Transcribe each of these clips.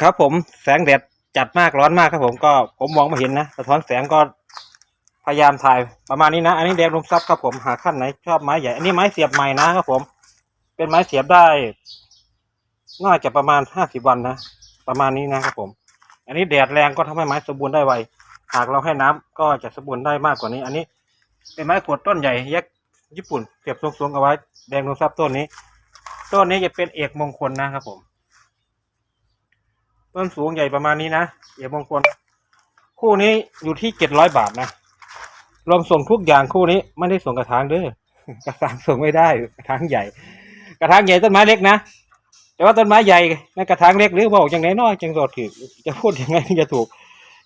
ครับผมแสงแดดจัดมากร้อนมากครับผมก็ผมมองไม่เห็นนะสะท้อนแสงก็พยายามถ่ายประมาณนี้นะ อันนี้แดงลมซับครับผมหาขั้นไหนชอบไม้ใหญ่ อันนี้ไม้เสียบใหม่นะครับผม เป็นไม้เสียบได้ น่าจะประมาณห้าสิบวันนะประมาณนี้นะครับผม อันนี้แดดแรงก็ทำให้ไม้สมบูรณ์ได้ไวหากเราให้น้ำก็จะสมบูรณ์ได้มากกว่านี้ อันนี้ เป็นไม้ขวดต้นใหญ่ยักษ์ญี่ปุ่นเสียบสูงๆเอาไว้ แดงลมซับต้นนี้ ต้นนี้จะเป็นเอกมงคลนะครับผม ต้นสูงใหญ่ประมาณนี้นะเอกมงคลคู่นี้อยู่ที่เจ็ดร้อยบาทนะรวมส่งทุกอย่างคู่นี้ไม่ได้ส่งกระถางเด้อกระถางส่งไม่ได้กระถางใหญ่ กระถางใหญ่ต้นไม้เล็กนะแต่ว่าต้นไม้ใหญ่ในกระถางเล็กหรือบอกอย่างไหนน้อยจังโดดถือจะพูดยังไงถึงจะถูก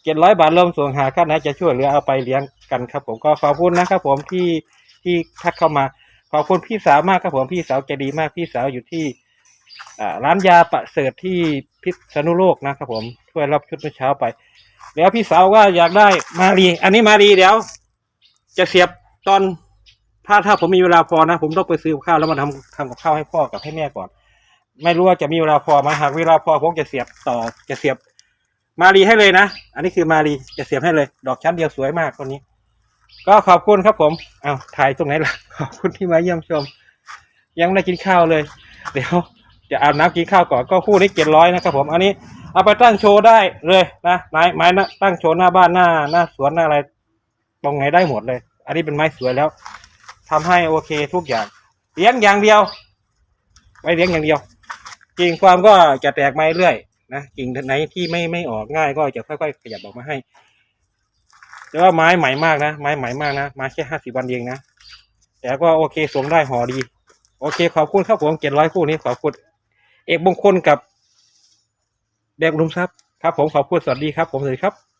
เจ็ดร้อยบาทรวมส่งหาค่าไหนจะช่วยเหลือเอาไปเลี้ยงกันครับ ผมก็ขอบคุณนะครับ ผมที่ที่ทักเข้ามาขอบคุณพี่สาวมากครับผมพี่สาวใจดีมากพี่สาวอยู่ที่ ร้านยาประเสริฐที่พิษณุโลกนะครับผมช่วยรับชุดเมื่อเช้าไป แล้วพี่สาวว่าอยากได้มารีอันนี้มารีเดี๋ยว จะเสียบตอนถ้าถ้าผมมีเวลาพอนะ ผมต้องไปซื้อข้าวแล้วมาทำทำกับข้าวให้พ่อกับให้แม่ก่อน ไม่รู้ว่าจะมีเวลาพอไหมหากเวลาพอผมจะเสียบต่อจะเสียบมารีให้เลยนะ อันนี้คือมารีจะเสียบให้เลย ดอกชั้นเดียวสวยมากคนนี้ ก็ขอบคุณครับผมเอาถ่ายตรงไหนล่ะขอบคุณที่มาเยี่ยมชม ยังไม่ได้กินข้าวเลย เดี๋ยว จะอาบน้ำกินข้าวก่อนก็คู่นี้เจ็ดร้อยนะครับผมอันนี้เอาไปตั้งโชว์ได้เลยนะไม้ไม้นะตั้งโชว์หน้าบ้านหน้าหน้าสวนหน้าอะไร ตรงไหนได้หมดเลย อันนี้เป็นไม้สวยแล้วทำให้โอเคทุกอย่างเลี้ยงอย่างเดียวไว้เลี้ยงอย่างเดียวกิ่งความก็จะแตกไม้เรื่อยนะกิ่งไหนที่ไม่ไม่ออกง่าย ก็จะค่อยๆขยับออกมาให้แต่ว่าไม้ใหม่มากนะไม้ใหม่มากนะม้แค่ห้าสิบวันเองนะแต่ก็โอเคส่งได้ห่อดี โอเคขอบคุณครับผมเจ็ดร้อยคู่นี้ขอบคุณ เอกมงคลกับแดกลุมทรัพย์ครับ ผมขอบคุณสวัสดีครับ ผมสวัสดีครับ